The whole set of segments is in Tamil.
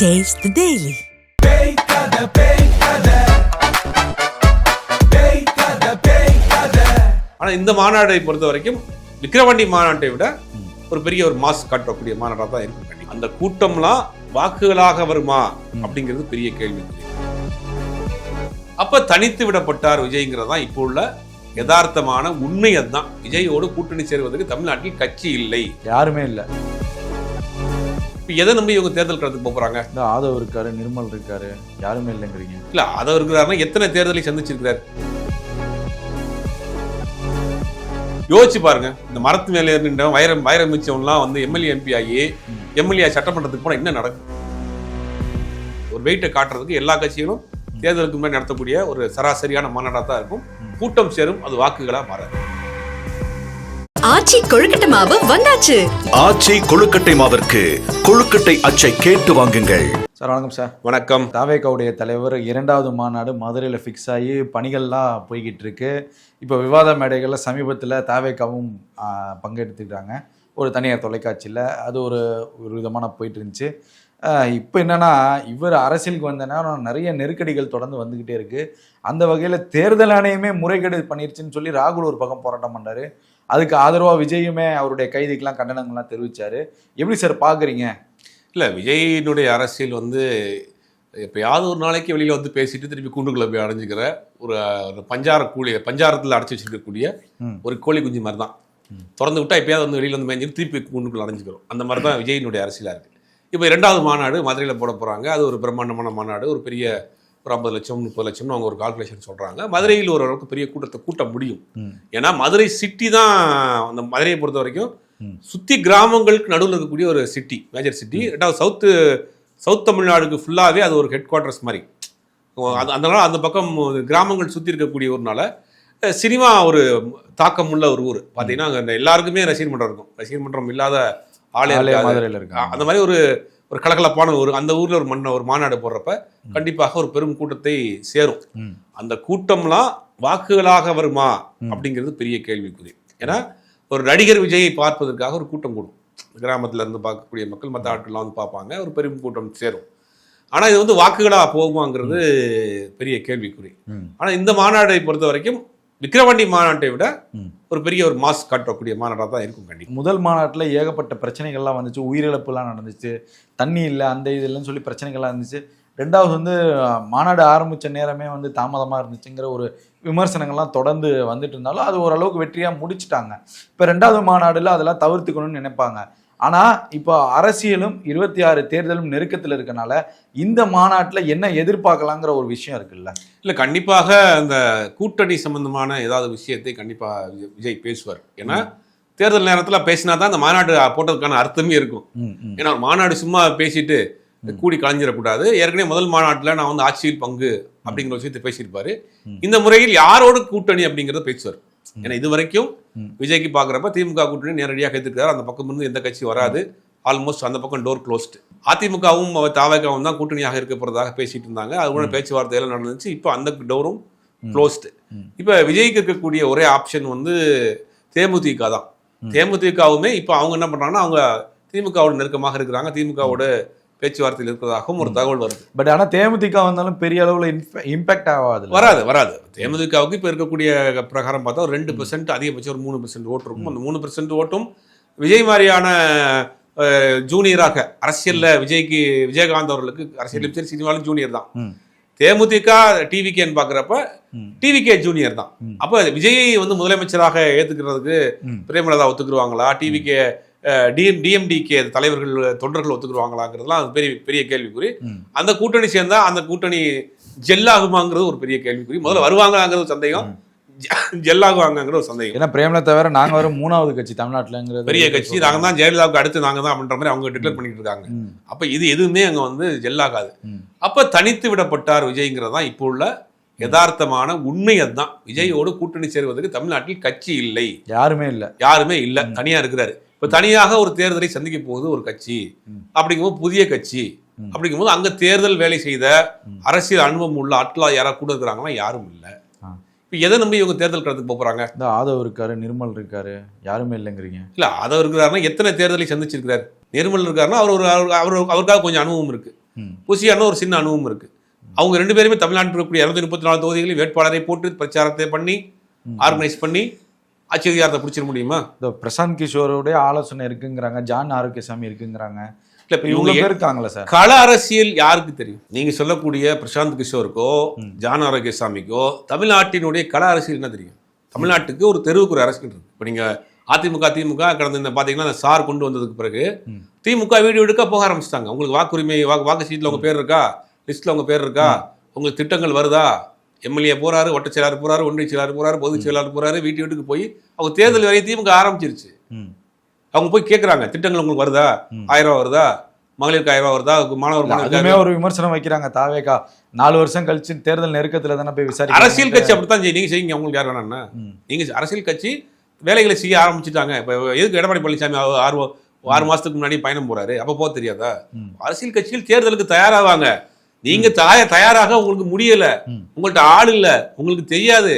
Taste the Daily. ஆனால் இந்த மாநாடை பொறுத்த வரைக்கும் விக்கிரவாண்டி மாநாட்டை விட ஒரு பெரிய ஒரு மாஸ் காட்டக்கூடிய மாநாடாக தான் இருக்கும். அந்த கூட்டம்லாம் வாக்குகளாக வருமா அப்படிங்கிறது பெரிய கேள்வி அப்ப தனித்து விடப்பட்டார் விஜய்ங்கிறது தான் இப்போ உள்ள யதார்த்தமான உண்மை அதுதான் விஜயோடு கூட்டணி சேருவதற்கு தமிழ்நாட்டில் கட்சி இல்லை யாருமே இல்லை இப்ப எதை நம்பி இவங்க தேர்தல் களத்துக்கு போப் போறாங்க? இந்த ஆதவ் இருக்காரு நிர்மல் இருக்காரு யாருமே இல்லைங்கிறீங்க. இல்ல அதை இருக்கிறாருன்னா எத்தனை தேர்தலை சந்திச்சிருக்கிறார்? யோசிச்சு பாருங்க இந்த மரத்து மேலே இருக்கின்ற வைரம் வைரம் மிச்சம்லாம் வந்து எம்எல்ஏ எம்பி ஆகி எம்எல்ஏ சட்டமன்றத்துக்கு போனா என்ன நடக்கும்? ஒரு வெயிட்டை காட்டுறதுக்கு எல்லா கட்சிகளும் தேர்தலுக்கு முன்னாடி நடத்தக்கூடிய ஒரு சராசரியான மாநாடாக தான் இருக்கும். கூட்டம் சேரும் அது வாக்குகளா மாறாது. ஆச்சி கொழுக்கட்டை மாவு வந்தாச்சு. ஆச்சி கொழுக்கட்டை மாவிற்கு கொழுக்கட்டை அச்சை கேட்டு வாங்குங்கள். சார் வணக்கம் சார். வணக்கம். தாவேக்காவுடைய தலைவர் இரண்டாவது மாநாடு மதுரையில் ஃபிக்ஸ் ஆகி பணிகள்லாம் போய்கிட்டு இருக்கு இப்போ விவாத மேடைகளில் சமீபத்தில் தாவேக்காவும் பங்கெடுத்துக்கிட்டாங்க. ஒரு தனியார் தொலைக்காட்சியில். அது ஒரு ஒரு விதமான போயிட்டு இருந்துச்சு இப்போ என்னன்னா இவர் அரசியலுக்கு வந்த நேரம் நிறைய நெருக்கடிகள் தொடர்ந்து வந்துக்கிட்டே இருக்கு. அந்த வகையில் தேர்தல் ஆணையமே முறைகேடு பண்ணிருச்சுன்னு சொல்லி ராகுல் ஒரு பக்கம் போராட்டம் பண்ணாரு அதுக்கு ஆதரவாக விஜயுமே அவருடைய கைதுக்கெல்லாம் கண்டனங்கள்லாம் தெரிவிச்சாரு. எப்படி சார் பார்க்குறீங்க? இல்ல விஜயினுடைய அரசியல் வந்து எப்பயாவது ஒரு நாளைக்கு வெளியில வந்து பேசிட்டு திருப்பி கூண்டுக்குள்ள போய் அடைஞ்சுக்கிற ஒரு ஒரு பஞ்சார கூலி பஞ்சாரத்தில் அடைச்சி வச்சிருக்கக்கூடிய. ஒரு கோழி குஞ்சு மாதிரி தான் திறந்து விட்டா எப்பயாவது வந்து வெளியில வந்து மேய்ஞ்சிட்டு திருப்பி கூண்டுக்குள்ள அடைஞ்சுக்கிறோம். அந்த மாதிரி தான் விஜயினுடைய அரசியலா இருக்கு. இப்போ இரண்டாவது மாநாடு மதுரையில் போட போறாங்க. அது ஒரு பிரம்மாண்டமான மாநாடு ஒரு பெரிய ஒரு ஐம்பது லட்சம் முப்பது லட்சம்னு அவங்க ஒரு கால்குலேஷன் சொல்றாங்க. மதுரையில் ஓரளவுக்கு பெரிய கூட்டத்தை கூட்ட முடியும். ஏன்னா மதுரை சிட்டி தான் அந்த மதுரையை பொறுத்த வரைக்கும். சுத்தி கிராமங்களுக்கு நடுவில் இருக்கக்கூடிய ஒரு சிட்டி மேஜர் சிட்டி ரெண்டாவது சவுத்து சவுத் தமிழ்நாடுக்கு ஃபுல்லாகவே அது ஒரு ஹெட் குவார்ட்டர்ஸ் மாதிரி அது அதனால அந்த பக்கம் கிராமங்கள் சுற்றி இருக்கக்கூடிய ஊர்னால சினிமா ஒரு தாக்கம் உள்ள ஒரு ஊர். பார்த்தீங்கன்னா அங்கே எல்லாருக்குமே ரசிகர் மன்றம் இருக்கும். ரசிகர் மன்றம் இல்லாத ஆளே. மதுரையில் இருக்காங்க. அந்த மாதிரி ஒரு ஒரு கலகலப்பான ஒரு அந்த ஊர்ல ஒரு மண்ண ஒரு மாநாடு போடுறப்ப கண்டிப்பாக ஒரு பெரும் கூட்டத்தை சேரும். அந்த கூட்டம்லாம் வாக்குகளாக வருமா. அப்படிங்கிறது பெரிய கேள்விக்குறி ஏன்னா ஒரு நடிகர் விஜயை பார்ப்பதற்காக ஒரு கூட்டம் கூடும் கிராமத்துல இருந்து பார்க்கக்கூடிய மக்கள் மற்ற ஆட்கள்லாம் வந்து பார்ப்பாங்க ஒரு பெரும் கூட்டம் சேரும் ஆனா இது வந்து வாக்குகளா போகுமாங்கிறது பெரிய கேள்விக்குறி ம். ஆனா இந்த மாநாடை பொறுத்த வரைக்கும் விக்கிரவாண்டி மாநாட்டை விட. ஒரு பெரிய ஒரு மாஸ் காட்டக்கூடிய மாநாடாக தான் இருக்கும் கண்டிப்பாக முதல் மாநாட்டில் ஏகப்பட்ட பிரச்சனைகள்லாம் வந்துச்சு. உயிரிழப்புலாம் நடந்துச்சு. தண்ணி இல்லை அந்த இது இல்லைன்னு சொல்லி பிரச்சனைகள்லாம் இருந்துச்சு. ரெண்டாவது வந்து மாநாடு ஆரம்பித்த நேரமே வந்து தாமதமாக இருந்துச்சுங்கிற ஒரு விமர்சனங்கள்லாம் தொடர்ந்து வந்துட்டு இருந்தாலும் அது ஓரளவுக்கு வெற்றியாக முடிச்சிட்டாங்க. இப்போ ரெண்டாவது மாநாடில் அதெல்லாம் தவிர்த்துக்கணும்னு நினைப்பாங்க. ஆனால் இப்போ அரசியலும் இருபத்தி ஆறு தேர்தலும் நெருக்கத்தில் இருக்கனால இந்த மாநாட்டில் என்ன எதிர்பார்க்கலாங்கிற ஒரு விஷயம் இருக்குல்ல? இல்ல கண்டிப்பாக அந்த கூட்டணி சம்பந்தமான ஏதாவது விஷயத்தை கண்டிப்பா விஜய் பேசுவார். ஏன்னா தேர்தல் நேரத்துல பேசினா தான் அந்த மாநாடு போட்டதுக்கான அர்த்தமே இருக்கும். ஏன்னா ஒரு மாநாடு சும்மா பேசிட்டு கூடி கலைஞ்சிடக்கூடாது. ஏற்கனவே முதல் மாநாட்டுல நான் வந்து ஆட்சியில் பங்கு அப்படிங்கிற விஷயத்தை பேசியிருப்பாரு. இந்த முறையில் யாரோடு கூட்டணி அப்படிங்கறத பேசுவார். ஏன்னா இது வரைக்கும். விஜய்க்கு பாக்குறப்ப திமுக கூட்டணி நேரடியாக எடுத்துக்கிறார் அந்த பக்கம் இருந்து எந்த கட்சி வராது. ஆல்மோஸ்ட் அந்த பக்கம் டோர் க்ளோஸ்ட் அதிமுகவும் தாவகவும் தான் கூட்டணியாக இருக்க போறதாக பேசிட்டு இருந்தாங்க. அது கூட பேச்சுவார்த்தையெல்லாம் நடந்துச்சு. இப்போ அந்த டோரும் க்ளோஸ்டு. இப்போ விஜய்க்கு இருக்கக்கூடிய ஒரே ஆப்ஷன் வந்து தேமுதிக தான். தேமுதிகவுமே இப்போ அவங்க என்ன பண்றாங்கன்னா அவங்க திமுகவோட நெருக்கமாக இருக்கிறாங்க. திமுகவோட பேச்சுவார்த்தையில் இருக்கிறதாகவும் ஒரு தகவல் வருது. பட் ஆனால் தேமுதிக வந்தாலும் பெரிய அளவில் இம்பேக்ட் ஆகாது வராது வராது. தேமுதிகவுக்கு இப்போ இருக்கக்கூடிய பிரகாரம் பார்த்தா ஒரு ரெண்டு பெர்சென்ட் அதிகபட்சம் ஒரு மூணு பெர்சென்ட் ஓட்டு இருக்கும். அந்த மூணு பெர்சென்ட் ஓட்டும் விஜய் மாதிரியான ஜூனியராக அரசியல்ல விஜய்க்கு விஜயகாந்த் அவர்களுக்கு அரசியலும் சரி சினிமாலும் ஜூனியர் தான். தேமுதிக டிவிகேன்னு பார்க்குறப்ப. டிவிகே ஜூனியர் தான். அப்போ விஜயை வந்து முதலமைச்சராக ஏத்துக்கிறதுக்கு ம். பிரேமலதா ஒத்துக்குருவாங்களா டிவிகே டிஎம் டிஎம்டிகே தலைவர்கள் தொண்டர்கள் ஒத்துக்குருவாங்களாங்கிறதுலாம் அது பெரிய பெரிய கேள்விக்குறி. அந்த கூட்டணி சேர்ந்தா அந்த கூட்டணி ஜெல்லாகுமாங்கிறது ஒரு பெரிய கேள்விக்குறி. முதல்ல வருவாங்களாங்கிறது சந்தேகம். ஜெல்லாகுவாங்கங்கிற ஒரு சந்தேகம். ஏன்னா பிரேமலதா வேற நாங்க வர மூணாவது கட்சி தமிழ்நாட்டுலங்கிறது பெரிய கட்சி நாங்க தான் ஜெயலலிதாவுக்கு அடுத்து நாங்க தான் அப்படின்ற மாதிரி அவங்க டிக்ளேர் பண்ணிட்டு இருக்காங்க அப்ப இது எதுவுமே அங்க வந்து ஜெல்லாகாது. அப்ப தனித்து விடப்பட்டார் விஜய்ங்கிறது தான் இப்போ உள்ள யதார்த்தமான உண்மை அதுதான். விஜயோடு கூட்டணி சேருவதற்கு தமிழ்நாட்டில் கட்சி இல்லை. யாருமே இல்ல. யாருமே இல்ல. தனியா இருக்கிறாரு. இப்ப தனியாக ஒரு தேர்தலை சந்திக்க போகுது ஒரு கட்சி. அப்படிங்கும்போது புதிய கட்சி. அப்படிங்கும்போது அங்க தேர்தல் வேலை செய்த. அரசியல் அனுபவம் உள்ள ஆட்களா யாராவது கூட இருக்கிறாங்கன்னா யாரும் இல்ல. இப்ப எதை நம்பி இவங்க தேர்தல் களத்துக்கு போப் போறாங்க இந்த ஆதவ் இருக்காரு நிர்மல் இருக்காரு யாருமே இல்லைங்கிறீங்க இல்ல அதை இருக்கிறாருன்னா எத்தனை தேர்தலை சந்திச்சிருக்கிறார் நிர்மல் இருக்காருன்னா அவர் ஒரு அவர் அவர்- அவருக்காக கொஞ்சம் அனுபவம் இருக்கு ம். புசியான்னு ஒரு சின்ன அனுபவம் இருக்கு அவங்க ரெண்டு பேருமே தமிழ்நாட்டில் இருக்கக்கூடிய இருநூத்தி முப்பத்தி நாலு தொகுதிகளில் வேட்பாளரை போட்டு பிரச்சாரத்தை பண்ணி ஆர்கனைஸ் பண்ணி ஆட்சி அதிகாரத்தை பிடிச்சிட முடியுமா? இந்த பிரசாந்த் கிஷோருடைய ஆலோசனை இருக்குங்கிறாங்க ஜான் ஆரோக்கியசாமி இருக்குங்கிறாங்க. இல்ல இப்ப இவங்க இருக்காங்களா சார்? கள அரசியல் யாருக்கு தெரியும்? நீங்க சொல்லக்கூடிய பிரசாந்த் கிஷோருக்கோ ஜான் ஆரோக்கியசாமிக்கோ தமிழ்நாட்டினுடைய கள அரசியல் என்ன தெரியும்? தமிழ்நாட்டுக்கு ஒரு தெருவுக்கு ஒரு அரசியல் இருக்கு. இப்போ நீங்க அதிமுக திமுக கடந்த இந்த பாத்தீங்கன்னா அந்த சார் கொண்டு வந்ததுக்கு பிறகு திமுக வீடியோ எடுக்க போக ஆரம்பிச்சிட்டாங்க. உங்களுக்கு வாக்குரிமை வாக்கு வாக்கு சீட்ல உங்க பேர் இருக்கா? லிஸ்ட்ல உங்க பேர் இருக்கா? உங்களுக்கு திட்டங்கள் வருதா? எம்எல்ஏ போறாரு ஒட்ட செயலாளர் போறாரு ஒன்றிய செயலாளர் போறாரு பொதுச் செயலாளர் போறாரு வீட்டு வீட்டுக்கு போய் அவங்க தேர்தல் வரை திமுக ஆரம்பிச்சிருச்சு. அவங்க போய் கேட்குறாங்க திட்டங்கள் உங்களுக்கு வருதா? ஆயிரம் ரூபா வருதா? மகளிருக்கு ஆயிரம் ரூபா வருதா? மாணவர் அதுமே ஒரு விமர்சனம் வைக்கிறாங்க தாவேகா. நாலு வருஷம் கழிச்சு தேர்தல் நெருக்கத்துல தானே போய் விசாரிக்க அரசியல் கட்சி அப்படித்தான் செய்யும் நீங்க செய்யுங்க உங்களுக்கு யார் வேணாம்னா ம். நீங்க அரசியல் கட்சி வேலைகளை செய்ய ஆரம்பிச்சுட்டாங்க. இப்போ எதுக்கு எடப்பாடி பழனிசாமி ஆறு- ஆறு மாசத்துக்கு முன்னாடி பயணம் போறாரு? அப்ப போக தெரியாதா. அரசியல் கட்சிகள் தேர்தலுக்கு தயாராவாங்க. நீங்க தய தயாராக உங்களுக்கு முடியல. உங்கள்ட்ட ஆள் இல்ல உங்களுக்கு தெரியாது.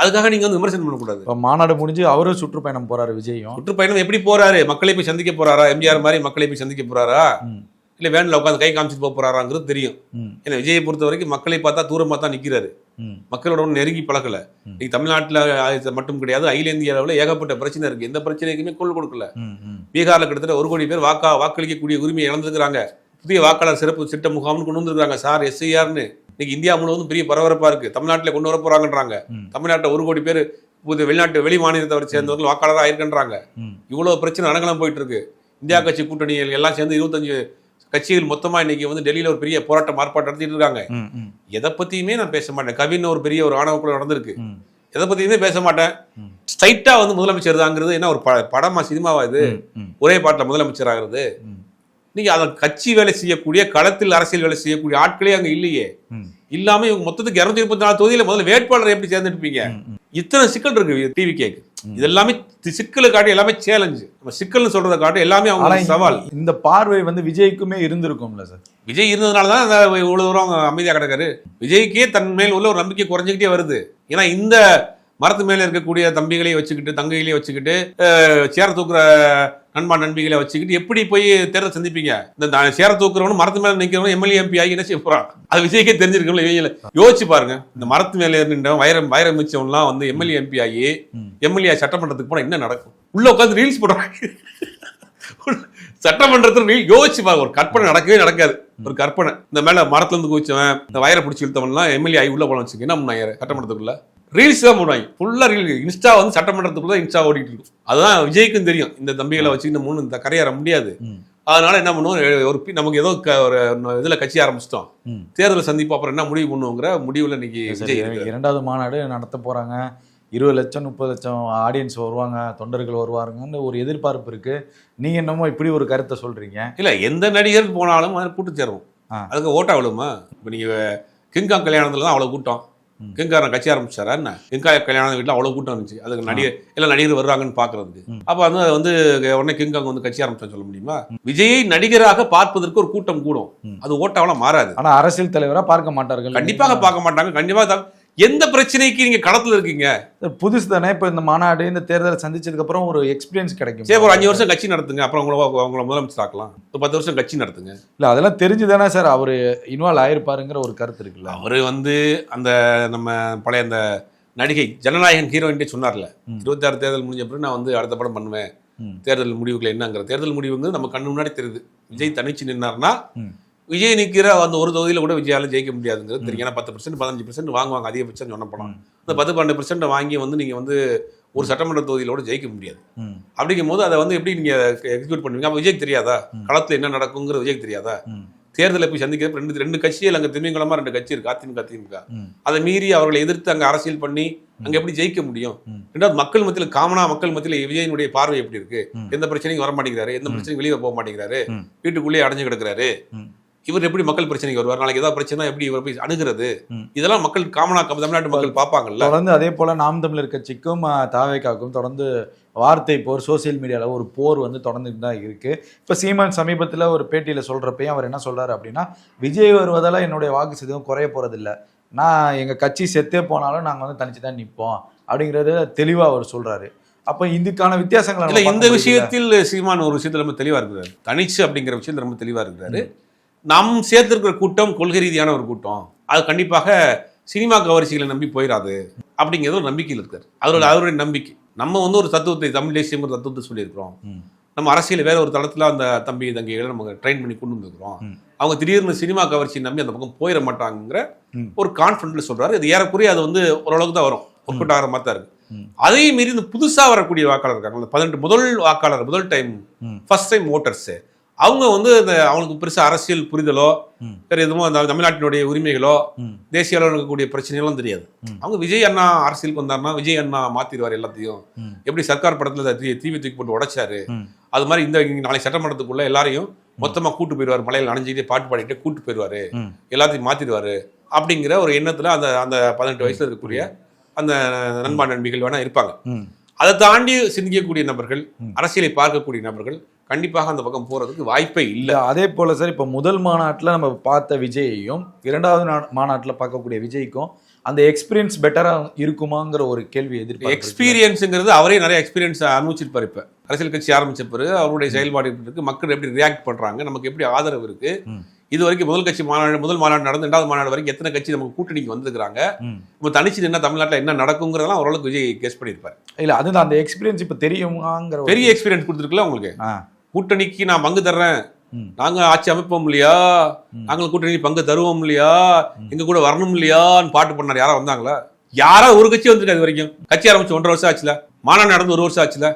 அதுக்காக நீங்க வந்து விமர்சனம் பண்ணக்கூடாது இப்ப மாநாடு முடிஞ்சு அவரும் சுற்றுப்பயணம் போறாரு விஜயும் சுற்றுப்பயணம் எப்படி போறாரு மக்களை போய் சந்திக்க போறாரா எம்ஜிஆர் மாதிரி மக்களை போய் சந்திக்க போறாரா. இல்ல வேன்ல உட்காந்து கை காமிச்சிட்டு போக போறாராங்கிறது தெரியும். ஏன்னா விஜயை பொறுத்த வரைக்கும் மக்களை பார்த்தா தூரமா தான் நிக்கிறாரு. மக்களோட ஒண்ணும் நெருங்கி பழகல. இன்னைக்கு தமிழ்நாட்டில் மட்டும் கிடையாது அகில இந்திய அளவில் ஏகப்பட்ட பிரச்சனை இருக்கு எந்த பிரச்சனைக்குமே குரல் கொடுக்கல. பீகார்ல கிட்டத்தட்ட ஒரு கோடி பேர் வாக்கா வாக்களிக்கக்கூடிய உரிமையை இழந்துக்கிறாங்க புதிய வாக்காளர் சிறப்பு திட்ட முகாம்னு கொண்டு வந்திருக்காங்க சார் எஸ்ஐஆர்னு. இன்னைக்கு இந்தியா முழுவதும் பெரிய பரபரப்பா இருக்கு. தமிழ்நாட்டில் கொண்டு வர போறாங்கன்றாங்க. தமிழ்நாட்டில் ஒரு கோடி பேர் புது வெளிநாட்டு வெளி மாநிலத்தை சேர்ந்தவர்கள் வாக்காளராக ஆயிருக்கின்றாங்க. ம். இவ்வளவு பிரச்சனை அடங்கலாம் போயிட்டு இருக்கு இந்தியா கட்சி கூட்டணிகள் எல்லாம் சேர்ந்து இருபத்தஞ்சு கட்சிகள் மொத்தமா இன்னைக்கு வந்து டெல்லியில ஒரு பெரிய போராட்டம் ஆர்ப்பாட்டம் நடத்திட்டு இருக்காங்க. எதை பத்தியுமே நான் பேச மாட்டேன். கவின் ஒரு பெரிய ஒரு ஆணவ கூட நடந்திருக்கு. எதை பத்தியுமே பேச மாட்டேன். ஸ்ட்ரைட்டா வந்து முதலமைச்சர் தாங்கிறது என்ன ஒரு படமா சினிமாவா இது. ஒரே பாட்டுல முதலமைச்சர் ஆகிறது? ம். நீங்க அதை கட்சி வேலை செய்யக்கூடிய களத்தில் அரசியல் வேலை செய்யக்கூடிய ஆட்களே அங்க இல்லையே. ம். இல்லாம இவங்க மொத்தத்துக்கு இருநூத்தி முப்பத்தி நாலு தொகுதியில முதல்ல வேட்பாளரை எப்படி தேர்ந்தெடுப்பீங்க? இத்தனை சிக்கல் இருக்கு டிவி கேக்கு இது எல்லாமே சிக்கலை காட்டி எல்லாமே சேலஞ்சு நம்ம சிக்கல்னு சொல்றதை காட்டி எல்லாமே அவங்க சவால். இந்த பார்வை வந்து விஜய்க்குமே இருந்திருக்கும்ல சார். விஜய் இருந்ததுனால தான் அந்த இவ்வளவு தூரம் அவங்க அமைதியா கிடக்காரு. விஜய்க்கே தன் மேல் உள்ள ஒரு நம்பிக்கை குறைஞ்சிக்கிட்டே வருது. ஏன்னா இந்த மரத்து மேல இருக்கக்கூடிய தம்பிகளையும் வச்சுக்கிட்டு தங்கைகளையும் வச்சுக்கிட்டு சேர தூக்குற நண்பா நண்பிகளை வச்சுக்கிட்டு எப்படி போய் தேர்தல் சந்திப்பீங்க? இந்த சேர தூக்குறவனும் மரத்து மேல நிக்கிறவனும் எம்எல்ஏ எம்பி ஆகி என்ன செய்ய போறான்? அது விஜய்க்கே தெரிஞ்சிருக்கல இவங்கள யோசிச்சு பாருங்க இந்த மரத்து மேல நின்ற வைரம் வைரம் மிச்சவன்லாம் வந்து எம்எல்ஏ எம்பி ஆகி எம்எல்ஏ சட்டமன்றத்துக்கு போனா என்ன நடக்கும்? உள்ள உட்காந்து ரீல்ஸ் போடுறாங்க. சட்டமன்றத்தில் ரீல் யோசிச்சு பாருங்க ஒரு கற்பனை நடக்கவே நடக்காது. ஒரு கற்பனை. இந்த மேல மரத்துல இருந்து குதிச்சவன் இந்த வயரை பிடிச்சி இழுத்தவன்லாம் எம்எல்ஏ ஆகி உள்ள போன வச்சுக்க என்ன பண்ணாங்க சட்டமன்றத்துக்குள்ள? ரீல்ஸ் தான் போடுவாங்க. ஃபுல்லா ரீல் இன்ஸ்டா வந்து சட்டமன்றத்துக்குள்ள தான் இன்ஸ்டா ஓடிட்டு இருக்கும். அதுதான் விஜய்க்கும் தெரியும். இந்த தம்பிகளை வச்சு இந்த மூணு இந்த கரையேற முடியாது. அதனால என்ன பண்ணுவோம்? ஒரு நமக்கு ஏதோ ஒரு இதுல கட்சி ஆரம்பிச்சிட்டோம். தேர்தல் சந்திப்பு அப்புறம் என்ன முடிவு பண்ணுவோங்கிற முடிவுல இன்னைக்கு. இரண்டாவது மாநாடு நடத்த போறாங்க. இருபது லட்சம் முப்பது லட்சம் ஆடியன்ஸ் வருவாங்க. தொண்டர்கள் வருவாங்கன்னு ஒரு எதிர்பார்ப்பு இருக்கு. நீங்க என்னமோ இப்படி ஒரு கருத்தை சொல்றீங்க. இல்ல எந்த நடிகர் போனாலும் அதில் கூட்டு சேருவோம். அதுக்கு ஓட்டா விழுமா? இப்போ நீங்க கிங்காங் கல்யாணத்துல தான் அவ்வளவு கூட்டம். கிங்காரன் கட்சி ஆரம்பிச்சாரா என்ன? கிங்கா கல்யாணம் வீட்டில் அவ்வளவு கூட்டம் இருந்துச்சு. அதுக்கு நடிகர் எல்லாம் நடிகர் வர்றாங்கன்னு பாக்குறதுக்கு ம். அப்ப வந்து அது வந்து உடனே கிங்காங் வந்து கட்சி ஆரம்பிச்சான்னு சொல்ல முடியுமா? விஜயை நடிகராக பார்ப்பதற்கு ஒரு கூட்டம் கூடும். அது ஓட்டாவெல்லாம் மாறாது. ஆனா அரசியல் தலைவரா பார்க்க மாட்டார்கள். கண்டிப்பாக பார்க்க மாட்டாங்க. கண்டிப்பாக எந்த பிரச்சனைக்கு நீங்க களத்துல இருக்கீங்க? புதுசு தானே. இப்ப இந்த மாநாடு இந்த தேர்தல் சந்திச்சதுக்கு அப்புறம் ஒரு எக்ஸ்பீரியன்ஸ் கிடைக்கும். சரி ஒரு அஞ்சு வருஷம் கட்சி நடத்துங்க. அப்புறம் உங்களை உங்களை முதலமைச்சர் ஆக்கலாம். ஒரு பத்து வருஷம் கட்சி நடத்துங்க. இல்ல அதெல்லாம் தெரிஞ்சு தானே சார். அவரு இன்வால்வ் ஆயிருப்பாருங்கிற ஒரு கருத்து இருக்குல்ல. அவரு வந்து அந்த நம்ம பழைய அந்த நடிகை ஜனநாயகன் ஹீரோயின்ட்டே சொன்னார்ல. இருபத்தாறு தேர்தல் முடிஞ்ச பிறகு நான் வந்து அடுத்த படம் பண்ணுவேன். தேர்தல் முடிவுகள் என்னங்கிற தேர்தல் முடிவுங்கிறது நம்ம கண்ணு முன்னாடி தெரியுது. விஜய் தனிச்சு நின்னார்னா. விஜய் நிக்கிற அந்த ஒரு தொகுதியில கூட விஜயால ஜெயிக்க முடியாதுங்கிறது தெரியும். ஏன்னா பத்து பர்சன்ட் பதினஞ்சு பர்சன்ட் வாங்குவாங்க அதிகபட்சம் சொன்ன படம் அந்த பத்து பன்னெண்டு பர்சன்ட் வாங்கி வந்து நீங்க வந்து ஒரு சட்டமன்ற தொகுதியில கூட ஜெயிக்க முடியாது. அப்படிங்கும் போது அதை வந்து எப்படி நீங்க எக்ஸிக்யூட் பண்ணுவீங்க? அப்ப விஜய்க்கு தெரியாதா. களத்துல என்ன நடக்குங்கிறது விஜய்க்கு தெரியாதா. தேர்தலை போய் சந்திக்கிறது ரெண்டு ரெண்டு கட்சிகள் அங்க திமிங்கலமா ரெண்டு கட்சி இருக்கு? அதிமுக திமுக. அதை மீறி அவர்களை எதிர்த்து அங்க அரசியல் பண்ணி அங்க எப்படி ஜெயிக்க முடியும். ரெண்டாவது மக்கள் மத்தியில காமனா மக்கள் மத்தியில விஜயனுடைய பார்வை எப்படி இருக்கு. எந்த பிரச்சனையும் வர மாட்டேங்கிறாரு எந்த பிரச்சனையும் வெளியே போக மாட்டேங்கிறாரு. வீட்டுக்குள்ளேயே அடைஞ்சு கிடக்குறாரு. இவர் எப்படி மக்கள் பிரச்சனைக்கு வருவார்? நாளைக்கு ஏதாவது பிரச்சனை எப்படி இவர் போய் அணுகிறது. இதெல்லாம் மக்கள் காமனா தமிழ்நாட்டு மக்கள் பார்ப்பாங்கல்ல? தொடர்ந்து அதே போல நாம் தமிழர் கட்சிக்கும் தாவேக்காக்கும் தொடர்ந்து வார்த்தை போர் சோசியல் மீடியாவில் ஒரு போர் வந்து தொடர்ந்துட்டு தான் இருக்கு. இப்போ சீமான் சமீபத்தில் ஒரு பேட்டியில் சொல்றப்பையும் அவர் என்ன சொல்றாரு அப்படின்னா விஜய் வருவதால என்னுடைய வாக்கு சதவீதம் குறைய போறதில்ல. நான் எங்க கட்சி செத்தே போனாலும் நாங்க வந்து தனிச்சு தான் நிற்போம் அப்படிங்கறது தெளிவா அவர் சொல்றாரு. அப்ப இதுக்கான வித்தியாசங்களை இல்ல இந்த? விஷயத்தில் சீமான் ஒரு விஷயத்துல ரொம்ப தெளிவா இருக்கிறாரு. தனிச்சு அப்படிங்கிற விஷயத்துல ரொம்ப தெளிவா இருக்கிறாரு. நம் சேர்த்திருக்கிற கூட்டம் கொள்கை ரீதியான ஒரு கூட்டம். அது கண்டிப்பாக சினிமா கவர்ச்சிகளை நம்பி போயிடாது அப்படிங்கிறது ஒரு நம்பிக்கையில் இருக்காரு. அவரோட அவருடைய நம்பிக்கை. நம்ம வந்து ஒரு தத்துவத்தை தமிழ் தேசியங்கிற தத்துவத்தை சொல்லியிருக்கிறோம். நம்ம அரசியல் வேற ஒரு தளத்துல அந்த தம்பி தங்கைகளை நம்ம ட்ரெயின் பண்ணி கொண்டு வந்துருக்கிறோம். அவங்க திடீர்னு சினிமா கவர்ச்சி நம்பி அந்த பக்கம் போயிட மாட்டாங்கிற. ஒரு கான்ஃபிடென்ட்ல சொல்றாரு. இது ஏறக்குறைய அது வந்து ஓரளவுக்கு தான் வரும். ஒர்க் அவுட் ஆகிற மாதிரி தான் இருக்கு. அதையும் மீறி இந்த புதுசா வரக்கூடிய வாக்காளர் இருக்காங்க பதினெட்டு முதல் வாக்காளர் முதல் டைம். ஃபர்ஸ்ட் டைம் ஓட்டர்ஸ் அவங்க வந்து இந்த அவங்களுக்கு பெருசா அரசியல் புரிதலோ. வேற எதுவும் அந்த தமிழ்நாட்டினுடைய உரிமைகளோ. தேசிய அளவில் இருக்கக்கூடிய பிரச்சனைகளும் தெரியாது. அவங்க விஜய் அண்ணா அரசியலுக்கு வந்தாருன்னா விஜய் அண்ணா மாத்திடுவார் எல்லாத்தையும். எப்படி சர்க்கார் படத்துல தீவி தூக்கி போட்டு உடைச்சாரு. அது மாதிரி இந்த இங்க நாளை சட்டமன்றத்துக்குள்ள எல்லாரையும் மொத்தமா கூட்டு போயிடுவார் மலையில நனைஞ்சிட்டே பாட்டு பாடிட்டே கூட்டு போயிடுவாரு. எல்லாத்தையும் மாத்திடுவாரு அப்படிங்கிற ஒரு எண்ணத்துல அந்த அந்த பதினெட்டு வயசுல இருக்கக்கூடிய அந்த நண்பா நண்பிகள் வேணா இருப்பாங்க. அதை தாண்டி சிந்திக்கக்கூடிய நபர்கள். அரசியலை பார்க்கக்கூடிய நபர்கள் கண்டிப்பாக அந்த பக்கம் போறதுக்கு வாய்ப்பே இல்லை. அதே போல சார் இப்ப முதல் மாநாட்டுல நம்ம பார்த்த விஜயையும் இரண்டாவது மாநாட்டுல பார்க்கக்கூடிய விஜய்க்கும் அந்த எக்ஸ்பீரியன்ஸ் பெட்டரா இருக்குமாங்கிற ஒரு கேள்வி எதிர்பார்ப்பு எக்ஸ்பீரியன்ஸுங்கிறது அவரே நிறைய எக்ஸ்பீரியன்ஸ் அனுபவிச்சிருப்பாரு இப்ப. அரசியல் கட்சி ஆரம்பிச்ச பிறகு அவருடைய செயல்பாடு எப்படி இருக்கு மக்கள் எப்படி ரியாக்ட் பண்றாங்க நமக்கு எப்படி ஆதரவு இருக்கு. ம். இது வரைக்கும் முதல் கட்சி மாநாடு முதல் மாநாடு நடந்து ரெண்டாவது மாநாடு வரைக்கும் எத்தனை கட்சி நமக்கு கூட்டணிக்கு வந்திருக்காங்க ம். இப்போ தனிச்சு நின்னா தமிழ்நாட்டில் என்ன நடக்குங்கிறதெல்லாம் ஓரளவுக்கு விஜய் கெஸ் பண்ணியிருப்பாரு. இல்ல அதுதான் அந்த எக்ஸ்பீரியன்ஸ் இப்ப தெரியுமாங்கிற பெரிய எக்ஸ்பீரியன்ஸ் கொடுத்துருக்குல்ல உங்களுக்கு. கூட்டணிக்கு நான் பங்கு தர்றேன். நாங்க ஆட்சி அமைப்போம் இல்லையா. நாங்கள் கூட்டணி பங்கு தருவோம் இல்லையா? எங்க கூட வரணும் இல்லையான்னு பாட்டு பண்ணார் யாரா வந்தாங்களா? யாரா ஒரு கட்சி வந்திருக்கு அது வரைக்கும்? கட்சி ஆரம்பிச்சு ஒன்றரை வருஷம் ஆச்சுல. மாநாடு நடந்து ஒரு வருஷம் ஆச்சுல.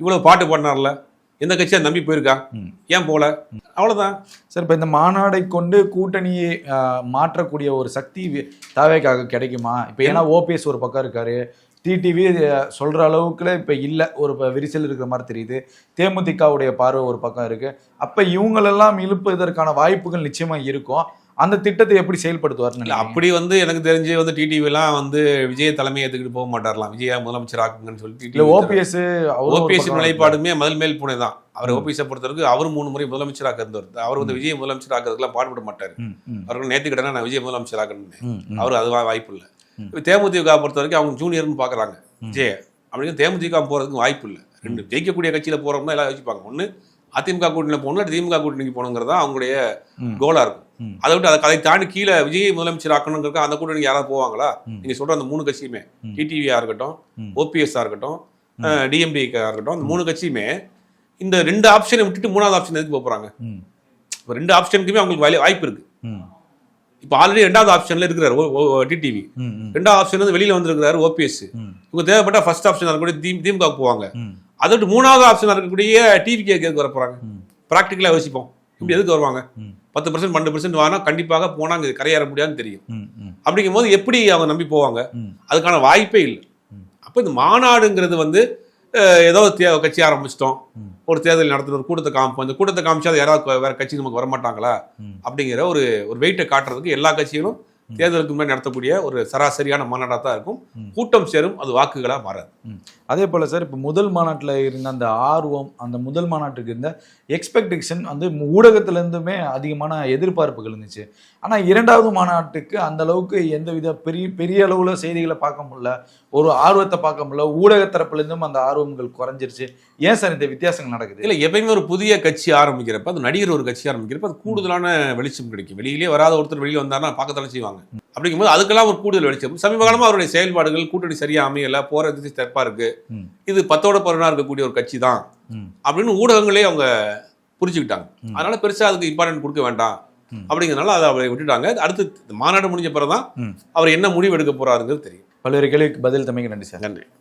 இவ்வளவு பாட்டு பாடினார்ல. எந்த கட்சியா நம்பி போயிருக்கா. ஏன் போல? அவ்வளவுதான். சார் இப்ப இந்த மாநாடை கொண்டு கூட்டணியை மாற்றக்கூடிய ஒரு சக்தி தாவேக்காக கிடைக்குமா? இப்ப ஏன்னா ஓபிஎஸ் ஒரு பக்கம் இருக்காரு. டிடிவி சொல்ற அளவுக்குல இப்ப இல்ல. ஒரு விரிசல் இருக்கிற மாதிரி தெரியுது. தேமுதிகவுடைய பார்வை ஒரு பக்கம் இருக்கு. அப்ப இவங்களெல்லாம் இழுப்பதற்கான வாய்ப்புகள் நிச்சயமா இருக்கும். அந்த திட்டத்தை எப்படி செயல்படுத்துவார்னு இல்ல? அப்படி வந்து எனக்கு தெரிஞ்சு வந்து டிடிவி எல்லாம் வந்து விஜய தலைமை ஏத்துக்கிட்டு போக மாட்டாரலாம். விஜயா முதலமைச்சர் ஆக்குங்கன்னு சொல்லி இல்ல ஓபிஎஸ் ஓபிஎஸ் நிலைப்பாடுமே முதல் மேல் பூனை தான். அவர் ஓபிஎஸ் பொறுத்தவரைக்கும் அவர் மூணு முறை முதலமைச்சராக இருந்தவர் அவர் வந்து விஜய் முதலமைச்சர் ஆக்கிறதுக்குலாம் பாடுபட மாட்டாரு. அவர்கள் நேற்றுக்கிட்டனா நான் விஜய் முதலமைச்சர் ஆக்கணும்னு. அவர் அது வாய்ப்பு இல்லை. தேமுதிக பொறுத்த வரைக்கும் அவங்க ஜூனியர்னு பார்க்குறாங்க விஜய் அப்படின்னு தேமுதிக போகிறதுக்கு வாய்ப்பு இல்லை ரெண்டு ஜெயிக்கக்கூடிய கட்சியில் போகிறோம்னா எல்லாம் யோசிப்பாங்க ஒன்று அதிமுக கூட்டணியில் போகணும் திமுக கூட்டணிக்கு போகணுங்கிறது அவங்களுடைய. கோலாக இருக்கும். அதை விட்டு அதை அதை தாண்டி கீழே விஜய் முதலமைச்சர் ஆக்கணுங்கிறக்க அந்த கூட்டணிக்கு யாராவது போவாங்களா. நீங்கள் சொல்கிற அந்த மூணு கட்சியுமே. டிடிவியாக இருக்கட்டும். ஓபிஎஸ்ஸாக இருக்கட்டும் டிஎம்டிக்காக இருக்கட்டும் அந்த மூணு கட்சியுமே இந்த ரெண்டு ஆப்ஷனை விட்டுட்டு மூணாவது ஆப்ஷன் எதுக்கு போக போகிறாங்க. இப்போ ரெண்டு ஆப்ஷனுக்குமே அவங்களுக்கு வாய்- வாய்ப்பு இருக்கு ம். இப்போ ஆல்ரெடி ரெண்டாவது ஆப்ஷன்ல இருக்கிறார் டிடிவி. ரெண்டாவது ஆப்ஷன் வந்து வெளியில வந்திருக்கிறாரு ஓபிஎஸ். இவங்க தேவைப்பட்டா ஃபர்ஸ்ட் ஆப்ஷன் இருக்கக்கூடிய திமுக போவாங்க விட்டு மூணாவது ஆப்ஷன் இருக்கக்கூடிய டிவிக்கு எதுக்கு வர போறாங்க ம். ப்ராக்டிக்கலாக யோசிப்போம் இப்படி எதுக்கு வருவாங்க. பத்து பர்சன்ட் பன்னெண்டு பர்சன்ட் வாங்கினா கண்டிப்பாக போனால் அங்கே கரையேற முடியாதுன்னு தெரியும் ம். ம். அப்படிங்கும்போது எப்படி அவங்க நம்பி போவாங்க. அதுக்கான வாய்ப்பே இல்லை. அப்போ இந்த மாநாடுங்கிறது வந்து ஏதோ தே கட்சி ஆரம்பிச்சிட்டோம். ஒரு தேர்தல் நடத்துகிற ஒரு கூட்டத்தை காமிப்போம் இந்த கூட்டத்தை காமிச்சா யாராவது வேற கட்சி நமக்கு வரமாட்டாங்களா. அப்படிங்கிற ஒரு ஒரு வெயிட்டை காட்டுறதுக்கு எல்லா கட்சிகளும் தேர்தலுக்கு முன்னாடி நடத்தக்கூடிய ஒரு சராசரியான மாநாடாக தான் இருக்கும். கூட்டம் சேரும் அது வாக்குகளா மாறாது. அதே போல சார் இப்போ முதல் மாநாட்டில் இருந்த அந்த ஆர்வம் அந்த முதல் மாநாட்டுக்கு இருந்த எக்ஸ்பெக்டேஷன் வந்து ஊடகத்துல இருந்துமே அதிகமான எதிர்பார்ப்புகள் இருந்துச்சு. ஆனா இரண்டாவது மாநாட்டுக்கு அந்த அளவுக்கு எந்த வித பெரிய பெரிய அளவுல செய்திகளை பார்க்க முடியல. ஒரு ஆர்வத்தை பார்க்க முடியல. ஊடக தரப்புல இருந்தும் அந்த ஆர்வங்கள் குறைஞ்சிருச்சு. ஏன் சார் இந்த வித்தியாசங்கள் நடக்குது? இல்ல எப்பயுமே ஒரு புதிய கட்சி ஆரம்பிக்கிறப்ப அது நடிகர் ஒரு கட்சி ஆரம்பிக்கிறப்ப அது கூடுதலான வெளிச்சம் கிடைக்கும். வெளியிலே வராத ஒருத்தர் வெளியே வந்தாருன்னா பார்க்கத்தானே செய்வாங்க. அப்படிங்கும்போது அதுக்கெல்லாம் ஒரு கூடுதல் வெளிச்சம் சமீப காலமா அவருடைய செயல்பாடுகள் கூட்டணி சரியா அமையல போற திசை தப்பா இருக்கு ம். இது பத்தோட பதினா இருக்கக்கூடிய ஒரு கட்சி தான். அப்படின்னு ஊடகங்களே அவங்க புரிஞ்சுக்கிட்டாங்க. அதனால பெருசா அதுக்கு இம்பார்ட்டன்ட் கொடுக்க வேண்டாம் ம். அப்படிங்கிறதுனால அதை அவரை விட்டுட்டாங்க அடுத்து மாநாடு முடிஞ்ச பிறகுதான் ம். அவர் என்ன முடிவு எடுக்க போறாருங்கிறது தெரியும் பல்வேறு கேள்விக்கு பதில் தமைக்கு நன்றி சார் நன்றி